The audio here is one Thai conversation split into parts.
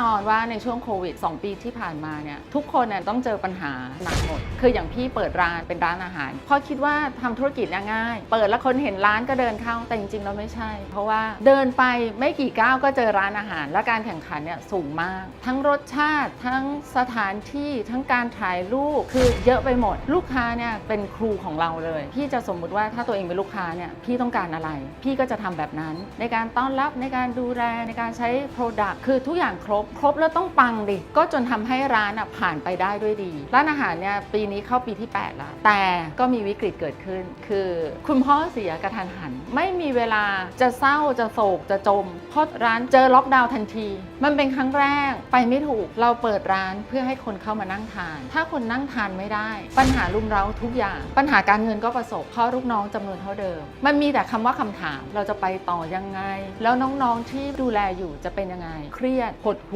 นอนว่าในช่วงโควิด 2 ปีที่ผ่านมาเนี่ยทุกคนเนี่ยต้องเจอปัญหาหนักหมด คืออย่างพี่เปิดร้านเป็นร้านอาหารพราะคิดว่าทำธุรกิจง่าย เปิดแล้วคนเห็นร้านก็เดินเข้าแต่จริงๆเราไม่ใช่ เพราะว่าเดินไปไม่กี่ก้าวก็เจอร้านอาหาร และการแข่งขันเนี่ยสูงมาก ทั้งรสชาติทั้งสถานที่ทั้งการถ่ายรูปคือเยอะไปหมด ลูกค้าเนี่ยเป็นครูของเราเลย พี่จะสมมุติว่าถ้าตัวเองเป็นลูกค้าเนี่ยพี่ต้องการอะไร พี่ก็จะทำแบบนั้น ในการต้อนรับในการดูแลในการใช้ Product คือทุกอย่างครบครบแล้วต้องปังดิ ก็จนทำให้ร้านอะผ่านไปได้ด้วยดี ร้านอาหารเนี่ยปีนี้เข้าปีที่ 8 แล้ว แต่ก็มีวิกฤตเกิดขึ้น คือคุณพ่อเสียกระทันหัน ไม่มีเวลาจะเศร้าจะโศกจะจม เพราะร้านเจอล็อกดาวน์ทันที มันเป็นครั้งแรกไปไม่ถูก เราเปิดร้านเพื่อให้คนเข้ามานั่งทาน ถ้าคนนั่งทานไม่ได้ ปัญหารุมเร้าทุกอย่าง ปัญหาการเงินก็ประสบเพราะลูกน้องจำนวนเท่าเดิม มันมีแต่คำว่าคำถามเราจะไปต่อยังไง แล้วน้องๆที่ดูแลอยู่จะเป็นยังไง เครียดหดหู่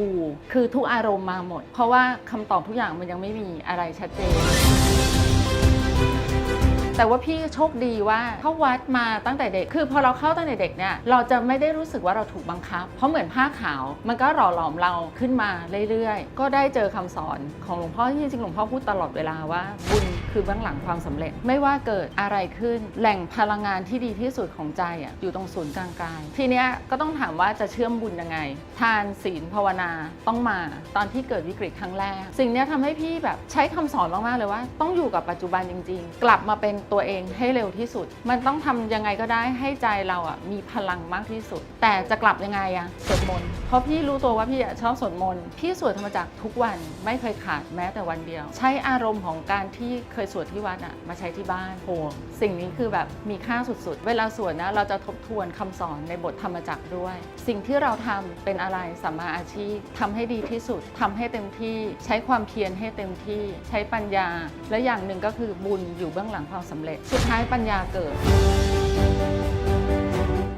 คือทุกอารมณ์มาหมด เพราะว่าคำตอบทุกอย่างมันยังไม่มีอะไรชัดเจน แต่ว่าพี่โชคดีว่าเข้าวัดมาตั้งแต่เด็ก คือพอเราเข้าตั้งแต่เด็กเนี่ยเราจะไม่ได้รู้สึกว่าเราถูกบังคับ เพราะเหมือนผ้าขาว มันก็หล่อหลอมเราขึ้นมาเรื่อยๆ ก็ได้เจอคำสอนของหลวงพ่อที่จริงหลวงพ่อพูดตลอดเวลาว่าบุญคือเบื้องหลังความสำเร็จ ไม่ว่าเกิดอะไรขึ้น แหล่งพลังงานที่ดีที่สุดของใจอะอยู่ตรงศูนย์กลางกายทีเนี้ยก็ต้องถามว่าจะเชื่อมบุญยังไง ทานศีลภาวนาต้องมาตอนที่เกิดวิกฤตครั้งแรก สิ่งเนี้ยทำให้พี่แบบใช้คำสอนมากๆเลยว่า ต้องอยู่กับปัจจุบันจริง ๆ กลับมาเป็นตัวเองให้เร็วที่สุด มันต้องทำยังไงก็ได้ให้ใจเราอะมีพลังมากที่สุด แต่จะกลับยังไงอะสวดมนต์เพราะพี่รู้ตัวว่าพี่อะชอบสวดมนต์พี่สวดธรรมจักรทุกวันไม่เคยขาดแม้แต่วันเดียว ใช้อารมณ์ของการที่เคยสวดที่วัดอะมาใช้ที่บ้านโหสิ่งนี้คือแบบมีค่าสุดๆ เวลาสวดนะเราจะทบทวนคำสอนในบทธรรมจักรด้วย สิ่งที่เราทำเป็นอะไรสัมมาอาชีพทำให้ดีที่สุดทำให้เต็มที่ใช้ความเพียรให้เต็มที่ใช้ปัญญา และอย่างหนึ่งก็คือบุญอยู่เบื้องหลังความสำเร็จ สุดท้ายปัญญาเกิด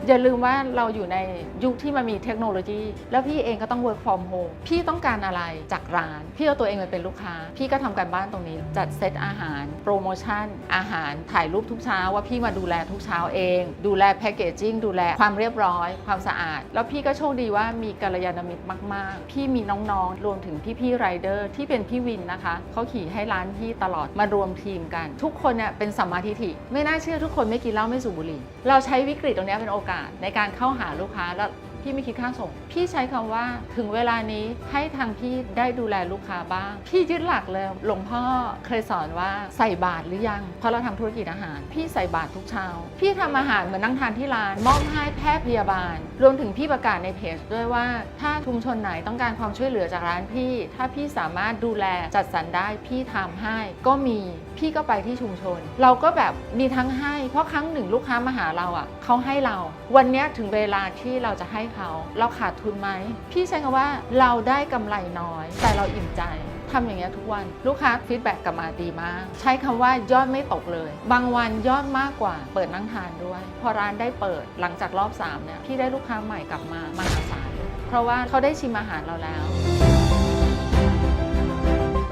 อย่าลืมว่าเราอยู่ในยุคที่มันมีเทคโนโลยี แล้วพี่เองก็ต้อง work from home พี่ต้องการอะไรจากร้าน พี่เอาตัวเองไปเป็นลูกค้า พี่ก็ทำการบ้านตรงนี้ จัดเซตอาหาร โปรโมชั่น อาหารถ่ายรูปทุกเช้า ว่าพี่มาดูแลทุกเช้าเอง ดูแลแพคเกจิ้งดูแลความเรียบร้อย ความสะอาด แล้วพี่ก็โชคดีว่ามีกัลยาณมิตรมาก ๆ พี่มีน้องๆรวมถึงพี่ๆไรเดอร์ที่เป็นพี่วินนะคะเขาขี่ให้ร้านพี่ตลอดมารวมทีมกัน ทุกคนเนี่ยเป็นสัมมาทิฏฐิไม่น่าเชื่อทุกคนไม่กินเหล้าไม่สูบบุหรี่เราใช้วิกฤตตรงนี้เป็นโอกาสในการเข้าหาลูกค้าแล้วพี่ไม่คิดค่าส่ง พี่ใช้คำว่าถึงเวลานี้ให้ทางพี่ได้ดูแลลูกค้าบ้าง พี่ยึดหลักเลยหลวงพ่อเคยสอนว่าใส่บาตรหรือยัง เพราะเราทำธุรกิจอาหาร พี่ใส่บาตรทุกเช้า พี่ทำอาหารเหมือนนั่งทานที่ร้าน มอบให้แพทย์พยาบาล รวมถึงพี่ประกาศในเพจด้วยว่า ถ้าชุมชนไหนต้องการความช่วยเหลือจากร้านพี่ ถ้าพี่สามารถดูแลจัดสรรได้พี่ทำให้ก็มี พี่ก็ไปที่ชุมชน เราก็แบบมีทั้งให้ เพราะครั้งหนึ่งลูกค้ามาหาเราอะเขาให้เรา วันนี้ถึงเวลาที่เราจะให้เขาเราขาดทุนไหมพี่ใช้คำว่าเราได้กำไรน้อย แต่เราอิ่มใจทำอย่างเงี้ยทุกวันลูกค้าฟีดแบ็กกลับมาดีมาก ใช้คำว่ายอดไม่ตกเลย บางวันยอดมากกว่า เปิดนั่งทานด้วย พอร้านได้เปิดหลังจากรอบ3เนี่ยพี่ได้ลูกค้าใหม่กลับมามหาศาลเลยเพราะว่าเขาได้ชิมอาหารเราแล้ว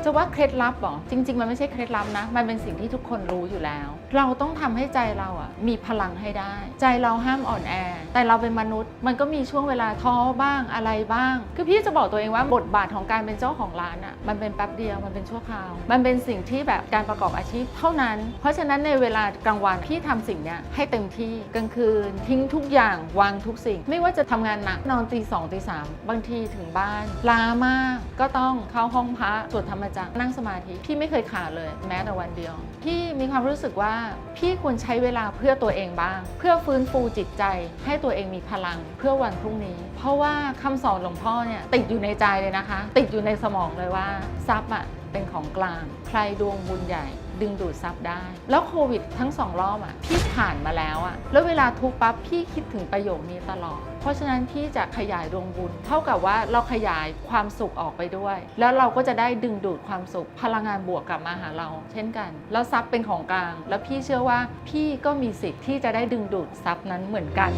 จะว่าเคล็ดลับหรอจริง ๆ มันไม่ใช่เคล็ดลับนะ มันเป็นสิ่งที่ทุกคนรู้อยู่แล้ว เราต้องทำให้ใจเราอะมีพลังให้ได้ ใจเราห้ามอ่อนแอ แต่เราเป็นมนุษย์ มันก็มีช่วงเวลาท้อบ้างอะไรบ้าง คือพี่จะบอกตัวเองว่าบทบาทของการเป็นเจ้าของร้านอะมันเป็นแป๊บเดียวมันเป็นชั่วคราว มันเป็นสิ่งที่แบบการประกอบอาชีพเท่านั้น เพราะฉะนั้นในเวลากลางวันพี่ทำสิ่งเนี้ยให้เต็มที่กลางคืน ทิ้งทุกอย่างวางทุกสิ่ง ไม่ว่าจะทำงานหนักนอนตีสองตีสามบางทีถึงบ้านล้ามากก็ต้องเข้าห้องพระสวดธรรมจักรนั่งสมาธิพี่ไม่เคยขาดเลย แม้แต่วันเดียว พี่มีความรู้สึกว่าพี่ควรใช้เวลาเพื่อตัวเองบ้าง เพื่อฟื้นฟูจิตใจ ให้ตัวเองมีพลังเพื่อวันพรุ่งนี้ เพราะว่าคำสอนหลวงพ่อเนี่ยติดอยู่ในใจเลยนะคะ ติดอยู่ในสมองเลยว่าทรัพย์อะเป็นของกลาง ใครดวงบุญใหญ่ ดึงดูดทรัพย์ได้ แล้วโควิดทั้งสองรอบอะพี่ผ่านมาแล้วอะแล้วเวลาทุกปั๊บพี่คิดถึงประโยคนี้ตลอด เพราะฉะนั้นพี่จะขยายดวงบุญ เท่ากับว่าเราขยายความสุขออกไปด้วย แล้วเราก็จะได้ดึงดูดความสุขพลังงานบวกกลับมาหาเรา เช่นกัน แล้วทรัพย์เป็นของกลาง แล้วพี่เชื่อว่าพี่ก็มีสิทธิ์ที่จะได้ดึงดูดทรัพย์นั้นเหมือนกัน